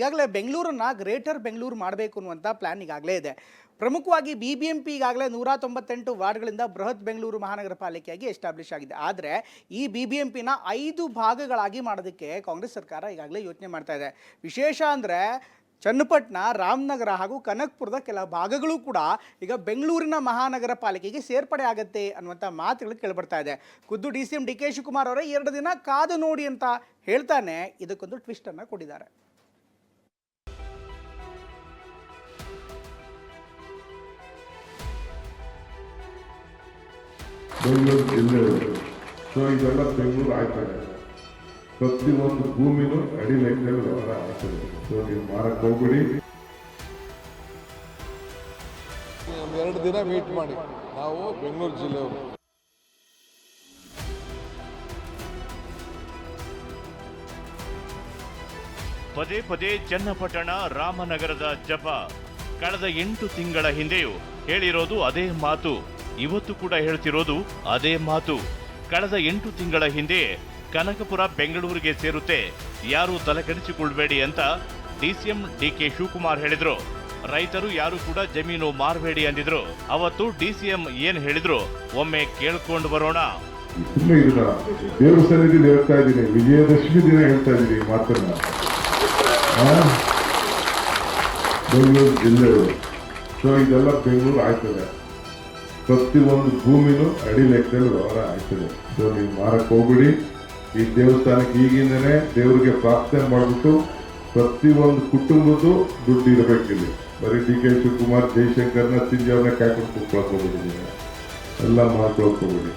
ಈಗಾಗಲೇ ಬೆಂಗಳೂರನ್ನ ಗ್ರೇಟರ್ ಬೆಂಗಳೂರು ಮಾಡಬೇಕು ಅನ್ನುವಂಥ ಪ್ಲಾನ್ ಈಗಾಗಲೇ ಇದೆ. ಪ್ರಮುಖವಾಗಿ ಬಿ ಬಿ ಎಂ ಪಿ ಈಗಾಗಲೇ ನೂರ ತೊಂಬತ್ತೆಂಟು ವಾರ್ಡ್ಗಳಿಂದ ಬೃಹತ್ ಬೆಂಗಳೂರು ಮಹಾನಗರ ಪಾಲಿಕೆಯಾಗಿ ಎಸ್ಟಾಬ್ಲಿಷ್ ಆಗಿದೆ. ಆದರೆ ಈ ಬಿ ಬಿ ಎಂ ಪಿನ ಐದು ಭಾಗಗಳಾಗಿ ಮಾಡೋದಕ್ಕೆ ಕಾಂಗ್ರೆಸ್ ಸರ್ಕಾರ ಈಗಾಗಲೇ ಯೋಚನೆ ಮಾಡ್ತಾ ಇದೆ. ವಿಶೇಷ ಅಂದರೆ ಚನ್ನಪಟ್ಟಣ, ರಾಮನಗರ ಹಾಗೂ ಕನಕ್ಪುರದ ಕೆಲ ಭಾಗಗಳು ಕೂಡ ಈಗ ಬೆಂಗಳೂರಿನ ಮಹಾನಗರ ಪಾಲಿಕೆಗೆ ಸೇರ್ಪಡೆ ಆಗುತ್ತೆ ಅನ್ನುವಂಥ ಮಾತುಗಳು ಕೇಳಿಬರ್ತಾ ಇದೆ. ಖುದ್ದು D C M D K Shivakumar ಅವರೇ ಎರಡು ದಿನ ಕಾದು ನೋಡಿ ಅಂತ ಹೇಳ್ತಾನೆ. ಇದಕ್ಕೊಂದು ಟ್ವಿಸ್ಟನ್ನು ಕೊಟ್ಟಿದ್ದಾರೆ. ಬೆಂಗಳೂರು ಜಿಲ್ಲೆಯವರು ಸೊ ಇದೆಲ್ಲ ಬೆಂಗಳೂರು ಆಯ್ತದೆ ಪ್ರತಿಯೊಂದು ಭೂಮಿನೂ ಅಡಿ ಲೆಕ್ಕದಲ್ಲಿ ವ್ಯವಹಾರ ಆಗ್ತದೆ ಸೊ ನೀವು ಮಾರಕ್ಕೆ ಹೋಗ್ಬಿಡಿ. ಒಂದು ಎರಡು ದಿನ ಮೀಟ್ ಮಾಡಿ. ನಾವು ಬೆಂಗಳೂರು ಜಿಲ್ಲೆಯವರು ಪದೇ ಪದೇ ಚನ್ನಪಟ್ಟಣ ರಾಮನಗರದ ಜಪ. ಕಳೆದ ಎಂಟು ತಿಂಗಳ ಹಿಂದೆಯೂ ಹೇಳಿರೋದು ಅದೇ ಮಾತು. ಇವತ್ತು ಕೂಡ ಹೇಳ್ತಿರೋದು ಅದೇ ಮಾತು. ಕಳೆದ ಎಂಟು ತಿಂಗಳ ಹಿಂದೆ ಕನಕಪುರ ಬೆಂಗಳೂರಿಗೆ ಸೇರುತ್ತೆ. ಯಾರು ತಲೆಕೆಡಿಸಿಕೊಳ್ಬೇಡಿ ಅಂತ ಡಿಸಿಎಂ ಡಿಕೆ ಶಿವಕುಮಾರ್ ಹೇಳಿದ್ರು. ರೈತರು ಯಾರು ಕೂಡ ಜಮೀನು ಮಾರಬೇಡಿ ಅಂದಿದ್ರು. ಅವತ್ತು ಡಿಸಿಎಂ ಏನ್ ಹೇಳಿದ್ರು? ಒಮ್ಮೆ ಕೇಳ್ಕೊಂಡು ಬರೋಣ. ವಿಜಯದಶಮಿ ದಿನ ಹೇಳ್ತಾ ಇದ್ದೀನಿ ಮಾತನ್ನ? ಬೆಂಗಳೂರು ಜಿಲ್ಲೆಗಳು. ಸೊ ಇದೆಲ್ಲ ಬೆಂಗಳೂರು ಆಯ್ತದೆ ಪ್ರತಿಯೊಂದು ಭೂಮಿನೂ ಅಡಿ ಲೆಕ್ಕದಲ್ಲಿ ವ್ಯವಹಾರ ಆಯ್ತದೆ ಸೊ ನೀವು ಮಾರಕ್ಕೆ ಹೋಗ್ಬಿಡಿ. ಈ ದೇವಸ್ಥಾನಕ್ಕೆ ಈಗಿಂದನೇ ದೇವರಿಗೆ ಪ್ರಾರ್ಥನೆ ಮಾಡಿಬಿಟ್ಟು ಪ್ರತಿಯೊಂದು ಕುಟುಂಬದ್ದು ದುಡ್ಡು ಇರಬೇಕಿಲ್ಲಿ ಬರೀ ಡಿ ಕೆ ಶಿವಕುಮಾರ್, ಜೈಶಂಕರ್ನ ಸಿಂಜವ್ರನ್ನ ಕಾಯ್ಕೊಂಡು ಕುತ್ಕೊಳಕ್ ನೀವು ಎಲ್ಲ ಮಾಡ್ಕೊಳ್ಕೊಬಿಡಿ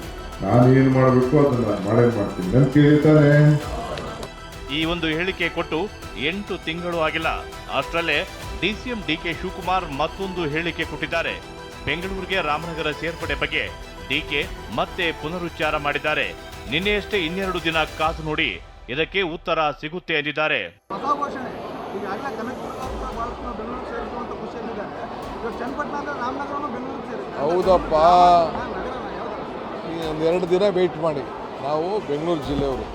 ನಾನು ಏನು ಮಾಡಬೇಕು ಅದನ್ನು ನಾನು ಮಾಡೇ ಮಾಡ್ತೀನಿ. ಅಂತ ಹೇಳ್ತಾರೆ ಈ ಒಂದು ಹೇಳಿಕೆ ಕೊಟ್ಟು ಎಂಟು ತಿಂಗಳು ಆಗಿಲ್ಲ. ಅಷ್ಟರಲ್ಲೇ ಡಿಸಿಎಂ ಡಿಕೆ ಶಿವಕುಮಾರ್ ಮತ್ತೊಂದು ಹೇಳಿಕೆ ಕೊಟ್ಟಿದ್ದಾರೆ. ಬೆಂಗಳೂರಿಗೆ ರಾಮನಗರ ಸೇರ್ಪಡೆ ಬಗ್ಗೆ ಡಿಕೆ ಮತ್ತೆ ಪುನರುಚ್ಚಾರ ಮಾಡಿದ್ದಾರೆ. ನಿನ್ನೆಯಷ್ಟೇ ಇನ್ನೆರಡು ದಿನ ಕಾದು ನೋಡಿ ಇದಕ್ಕೆ ಉತ್ತರ ಸಿಗುತ್ತೆ ಎಂದಿದ್ದಾರೆ. ಹೌದಪ್ಪ. ಎರಡು ದಿನ ವೇಟ್ ಮಾಡಿ. ನಾವು ಬೆಂಗಳೂರು ಜಿಲ್ಲೆಯವರು.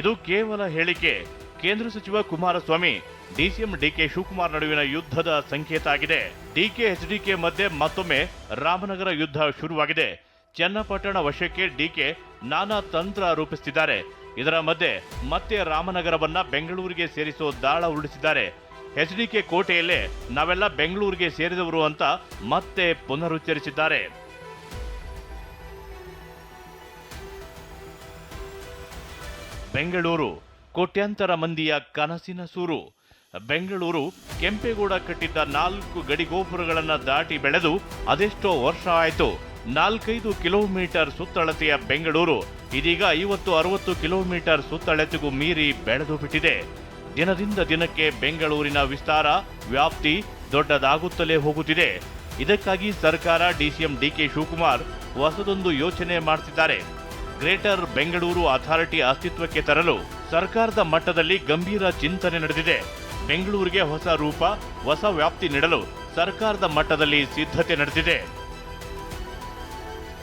ಇದು ಕೇವಲ ಹೇಳಿಕೆ. ಕೇಂದ್ರ ಸಚಿವ ಕುಮಾರಸ್ವಾಮಿ, ಡಿಸಿಎಂ ಡಿಕೆ ಶಿವಕುಮಾರ್ ನಡುವಿನ ಯುದ್ಧದ ಸಂಕೇತ ಆಗಿದೆ. ಡಿಕೆ ಎಚ್ಡಿಕೆ ಮಧ್ಯೆ ಮತ್ತೊಮ್ಮೆ ರಾಮನಗರ ಯುದ್ಧ ಶುರುವಾಗಿದೆ. ಚನ್ನಪಟ್ಟಣ ವಶಕ್ಕೆ ಡಿಕೆ ನಾನಾ ತಂತ್ರ ರೂಪಿಸುತ್ತಿದ್ದಾರೆ. ಇದರ ಮಧ್ಯೆ ಮತ್ತೆ ರಾಮನಗರವನ್ನ ಬೆಂಗಳೂರಿಗೆ ಸೇರಿಸೋ ದಾಳ ಉರುಳಿಸಿದ್ದಾರೆ. ಎಚ್ಡಿಕೆ ಕೋಟೆಯಲ್ಲೇ ನಾವೆಲ್ಲ ಬೆಂಗಳೂರಿಗೆ ಸೇರಿದವರು ಅಂತ ಮತ್ತೆ ಪುನರುಚ್ಚರಿಸಿದ್ದಾರೆ. ಬೆಂಗಳೂರು ಕೋಟ್ಯಾಂತರ ಮಂದಿಯ ಕನಸಿನ ಸೂರು. ಬೆಂಗಳೂರು ಕೆಂಪೇಗೌಡ ಕಟ್ಟಿದ್ದ ನಾಲ್ಕು ಗಡಿಗೋಪುರಗಳನ್ನು ದಾಟಿ ಬೆಳೆದು ಅದೆಷ್ಟೋ ವರ್ಷ ಆಯಿತು. ನಾಲ್ಕೈದು ಕಿಲೋಮೀಟರ್ ಸುತ್ತಳತೆಯ ಬೆಂಗಳೂರು. ಇದೀಗ ಐವತ್ತು, ಅರವತ್ತು ಕಿಲೋಮೀಟರ್ ಸುತ್ತಳತೆಗೂ ಮೀರಿ ಬೆಳೆದು ಬಿಟ್ಟಿದೆ. ದಿನದಿಂದ ದಿನಕ್ಕೆ ಬೆಂಗಳೂರಿನ ವಿಸ್ತಾರ, ವ್ಯಾಪ್ತಿ ದೊಡ್ಡದಾಗುತ್ತಲೇ ಹೋಗುತ್ತಿದೆ. ಇದಕ್ಕಾಗಿ ಸರ್ಕಾರ ಡಿಸಿಎಂ ಡಿಕೆ ಶಿವಕುಮಾರ್ ಹೊಸದೊಂದು ಯೋಚನೆ ಮಾಡ್ತಿದ್ದಾರೆ. ಗ್ರೇಟರ್ ಬೆಂಗಳೂರು ಅಥಾರಿಟಿ ಅಸ್ತಿತ್ವಕ್ಕೆ ತರಲು ಸರ್ಕಾರದ ಮಟ್ಟದಲ್ಲಿ ಗಂಭೀರ ಚಿಂತನೆ ನಡೆದಿದೆ. ಬೆಂಗಳೂರಿಗೆ ಹೊಸ ರೂಪ, ಹೊಸ ವ್ಯಾಪ್ತಿ ನೀಡಲು ಸರ್ಕಾರದ ಮಟ್ಟದಲ್ಲಿ ಸಿದ್ಧತೆ ನಡೆದಿದೆ.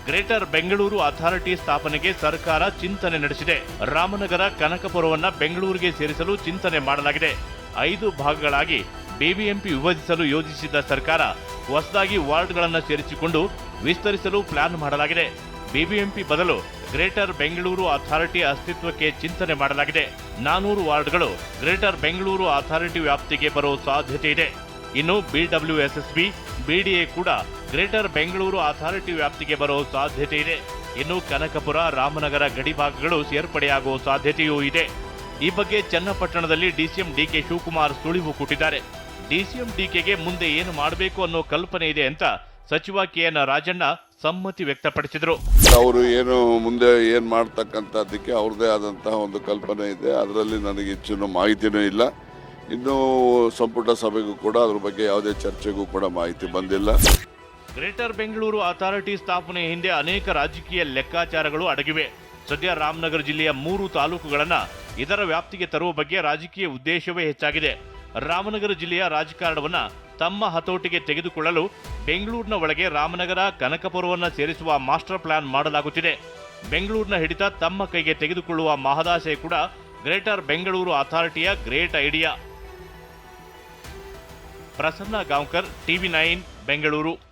ಗ್ರೇಟರ್ ಬೆಂಗಳೂರು ಅಥಾರಿಟಿ ಸ್ಥಾಪನೆಗೆ ಸರ್ಕಾರ ಚಿಂತನೆ ನಡೆಸಿದೆ. ರಾಮನಗರ ಕನಕಪುರವನ್ನು ಬೆಂಗಳೂರಿಗೆ ಸೇರಿಸಲು ಚಿಂತನೆ ಮಾಡಲಾಗಿದೆ. ಐದು ಭಾಗಗಳಾಗಿ ಬಿಬಿಎಂಪಿ ವಿಭಜಿಸಲು ಯೋಜಿಸಿದ್ದ ಸರ್ಕಾರ ಹೊಸದಾಗಿ ವಾರ್ಡ್ಗಳನ್ನು ಸೇರಿಸಿಕೊಂಡು ವಿಸ್ತರಿಸಲು ಪ್ಲಾನ್ ಮಾಡಲಾಗಿದೆ. ಬಿಬಿಎಂಪಿ ಬದಲು ಗ್ರೇಟರ್ ಬೆಂಗಳೂರು ಅಥಾರಿಟಿ ಅಸ್ತಿತ್ವಕ್ಕೆ ಚಿಂತನೆ ಮಾಡಲಾಗಿದೆ. ನಾನೂರು ವಾರ್ಡ್ಗಳು ಗ್ರೇಟರ್ ಬೆಂಗಳೂರು ಅಥಾರಿಟಿ ವ್ಯಾಪ್ತಿಗೆ ಬರೋ ಸಾಧ್ಯತೆ ಇದೆ. ಇನ್ನು ಬಿಡಬ್ಲ್ಯೂಎಸ್ಎಸ್ಬಿ ಬಿಡಿಎ ಕೂಡ ಗ್ರೇಟರ್ ಬೆಂಗಳೂರು ಅಥಾರಿಟಿ ವ್ಯಾಪ್ತಿಗೆ ಬರೋ ಸಾಧ್ಯತೆ ಇದೆ. ಇನ್ನು ಕನಕಪುರ, ರಾಮನಗರ ಗಡಿಭಾಗಗಳು ಸೇರ್ಪಡೆಯಾಗುವ ಸಾಧ್ಯತೆಯೂ ಇದೆ. ಈ ಬಗ್ಗೆ ಚನ್ನಪಟ್ಟಣದಲ್ಲಿ ಡಿಸಿಎಂ ಡಿಕೆ ಶಿವಕುಮಾರ್ ಸುಳಿವು ಕೊಟ್ಟಿದ್ದಾರೆ. ಡಿಸಿಎಂ ಡಿಕೆಗೆ ಮುಂದೆ ಏನು ಮಾಡಬೇಕು ಅನ್ನೋ ಕಲ್ಪನೆ ಇದೆ ಅಂತ ಸಚಿವ ಕೆಎನ್ ರಾಜಣ್ಣ ಸಮ್ಮತಿ ವ್ಯಕ್ತಪಡಿಸಿದರು. ಅವರು ಏನು ಮುಂದೆ ಏನು ಮಾಡ್ತಕ್ಕಂಥದ್ದಕ್ಕೆ ಅವ್ರದ್ದೇ ಆದಂತಹ ಒಂದು ಕಲ್ಪನೆ ಇದೆ. ಅದರಲ್ಲಿ ನನಗೆ ಹೆಚ್ಚಿನ ಮಾಹಿತಿನೂ ಇಲ್ಲ. ಇನ್ನೂ ಸಂಪುಟ ಸಭೆಗೂ ಕೂಡ ಅದ್ರ ಬಗ್ಗೆ ಯಾವುದೇ ಚರ್ಚೆಗೂ ಕೂಡ ಮಾಹಿತಿ ಬಂದಿಲ್ಲ. ಗ್ರೇಟರ್ ಬೆಂಗಳೂರು ಅಥಾರಿಟಿ ಸ್ಥಾಪನೆ ಹಿಂದೆ ಅನೇಕ ರಾಜಕೀಯ ಲೆಕ್ಕಾಚಾರಗಳು ಅಡಗಿವೆ. ಸದ್ಯ ರಾಮನಗರ ಜಿಲ್ಲೆಯ ಮೂರು ತಾಲೂಕುಗಳನ್ನು ಇದರ ವ್ಯಾಪ್ತಿಗೆ ತರುವ ಬಗ್ಗೆ ರಾಜಕೀಯ ಉದ್ದೇಶವೇ ಹೆಚ್ಚಾಗಿದೆ. ರಾಮನಗರ ಜಿಲ್ಲೆಯ ರಾಜಕಾರಣವನ್ನ ತಮ್ಮ ಹತೋಟಿಗೆ ತೆಗೆದುಕೊಳ್ಳಲು ಬೆಂಗಳೂರಿನ ಒಳಗೆ ರಾಮನಗರ, ಕನಕಪುರವನ್ನು ಸೇರಿಸುವ ಮಾಸ್ಟರ್ ಪ್ಲಾನ್ ಮಾಡಲಾಗುತ್ತಿದೆ. ಬೆಂಗಳೂರಿನ ಹಿಡಿತ ತಮ್ಮ ಕೈಗೆ ತೆಗೆದುಕೊಳ್ಳುವ ಮಹದಾಸೆ ಕೂಡ greater Bengaluru ಅಥಾರಿಟಿಯ great idea. Prasanna Gaonkar, TV nine, Bengaluru.